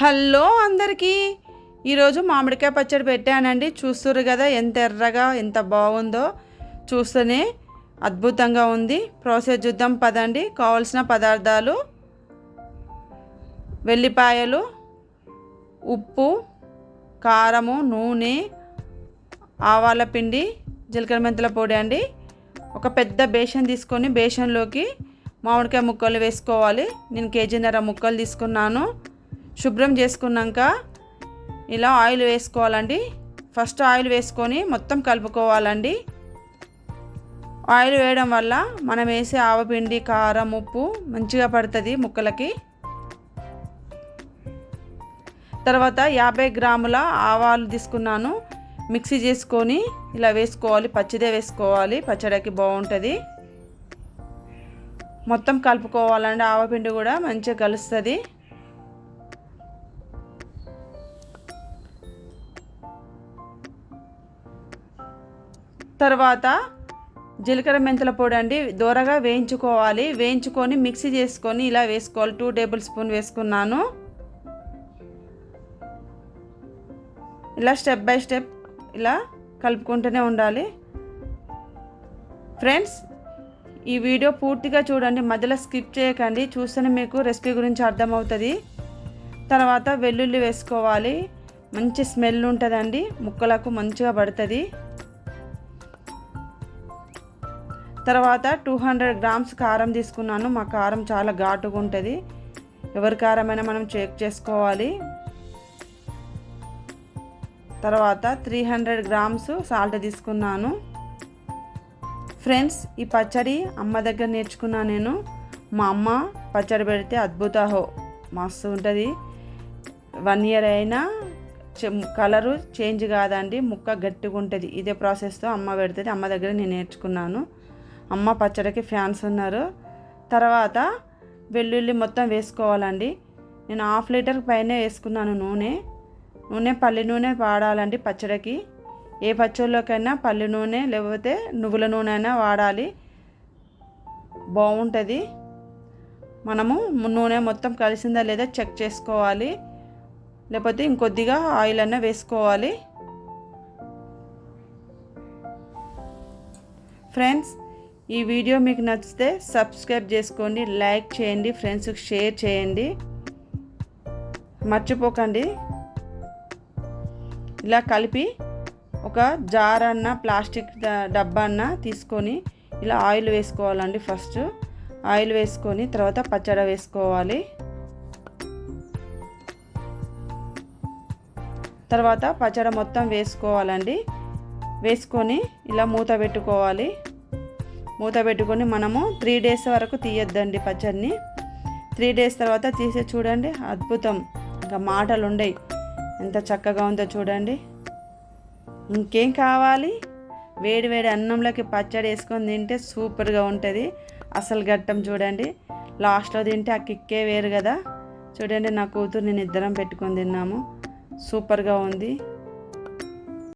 Hello అందరికీ. ఈరోజు మామిడికాయ పచ్చడి పెట్టానండి. చూస్తుర్రు కదా ఎంత ఎర్రగా ఎంత బాగుందో. చూస్తేనే అద్భుతంగా ఉంది. ప్రాసెస్ చూద్దాం పదండి. కావాల్సిన పదార్థాలు. వెల్లిపాయలు ఉప్పు కారము నూనె ఆవాల పిండి జీలకర్ర మెంతుల పొడి అండి. ఒక పెద్ద బేషన్ తీసుకొని బేషన్లోకి మామిడికాయ ముక్కలు వేసుకోవాలి. నేను కేజీన్నర ముక్కలు తీసుకున్నాను. శుభ్రం చేసుకున్నాక ఇలా ఆయిల్ వేసుకోవాలండి. ఫస్ట్ ఆయిల్ వేసుకొని మొత్తం కలుపుకోవాలండి. ఆయిల్ వేయడం వల్ల మనం వేసే ఆవపిండి కారం ఉప్పు మంచిగా పడుతుంది ముక్కలకి. తర్వాత యాభై గ్రాముల ఆవాలు తీసుకున్నాను. మిక్సీ చేసుకొని ఇలా వేసుకోవాలి. పచ్చిదే వేసుకోవాలి. పచ్చడికి బాగుంటుంది. మొత్తం కలుపుకోవాలండి. ఆవపిండి కూడా మంచిగా కలుస్తుంది. తర్వాత జీలకర్ర మెంతుల పొడి అండి దూరగా వేయించుకోవాలి. వేయించుకొని మిక్సీ చేసుకొని ఇలా వేసుకోవాలి. టూ టేబుల్ స్పూన్ వేసుకున్నాను. ఇలా స్టెప్ బై స్టెప్ ఇలా కలుపుకుంటూనే ఉండాలి. ఫ్రెండ్స్ ఈ వీడియో పూర్తిగా చూడండి. మధ్యలో స్కిప్ చేయకండి. చూస్తేనే మీకు రెసిపీ గురించి అర్థమవుతుంది. తర్వాత వెల్లుల్లి వేసుకోవాలి. మంచి స్మెల్ ఉంటుందండి. ముక్కలకు మంచిగా పడుతుంది. తర్వాత టూ హండ్రెడ్ గ్రామ్స్ కారం తీసుకున్నాను. మా కారం చాలా ఘాటుగా ఉంటుంది. ఎవరి కారమైనా మనం చెక్ చేసుకోవాలి. తర్వాత త్రీ హండ్రెడ్ గ్రామ్స్ సాల్ట్ తీసుకున్నాను. ఫ్రెండ్స్ ఈ పచ్చడి అమ్మ దగ్గర నేర్చుకున్నా నేను. మా అమ్మ పచ్చడి పెడితే అద్భుత. హో మస్తు ఉంటుంది. వన్ ఇయర్ అయినా కలరు చేంజ్ కాదండి ముక్క గట్టిగా ఉంటుంది. ఇదే ప్రాసెస్తో అమ్మ పెడుతుంది. అమ్మ దగ్గర నేను నేర్చుకున్నాను. అమ్మ పచ్చడికి ఫ్యాన్స్ ఉన్నారు. తర్వాత వెల్లుల్లి మొత్తం వేసుకోవాలండి. నేను హాఫ్ లీటర్ పైనే వేసుకున్నాను నూనె. నూనె పల్లి నూనె వాడాలండి పచ్చడికి. ఏ పచ్చళ్ళకైనా పల్లి నూనె లేకపోతే నువ్వుల నూనె అయినా వాడాలి. బాగుంటుంది. మనము నూనె మొత్తం కలిసిందా లేదా చెక్ చేసుకోవాలి. లేకపోతే ఇంకొద్దిగా ఆయిల్ అన్న వేసుకోవాలి. ఫ్రెండ్స్ ఈ వీడియో మీకు నచ్చితే సబ్స్క్రైబ్ చేసుకోండి లైక్ చేయండి ఫ్రెండ్స్కి షేర్ చేయండి. మర్చిపోకండి. ఇలా కలిపి ఒక జార్ అన్న ప్లాస్టిక్ డబ్బా అన్న తీసుకొని ఇలా ఆయిల్ వేసుకోవాలండి ఫస్ట్. ఆయిల్ వేసుకొని తర్వాత పచ్చడి వేసుకోవాలి. తర్వాత పచ్చడి మొత్తం వేసుకోవాలండి. వేసుకొని ఇలా మూత పెట్టుకోవాలి. మూత పెట్టుకొని మనము త్రీ డేస్ వరకు తీయొద్దండి పచ్చడిని. త్రీ డేస్ తర్వాత తీసే చూడండి అద్భుతం. ఇంకా మాటలు ఉండయి ఎంత చక్కగా ఉందో చూడండి. ఇంకేం కావాలి? వేడి వేడి అన్నంలోకి పచ్చడి వేసుకొని తింటే సూపర్గా ఉంటుంది. అసలు గట్టం చూడండి. లాస్ట్లో తింటే ఆ కిక్కే వేరు కదా. చూడండి నా కూతురు నేను ఇద్దరం పెట్టుకొని తిన్నాము. సూపర్గా ఉంది.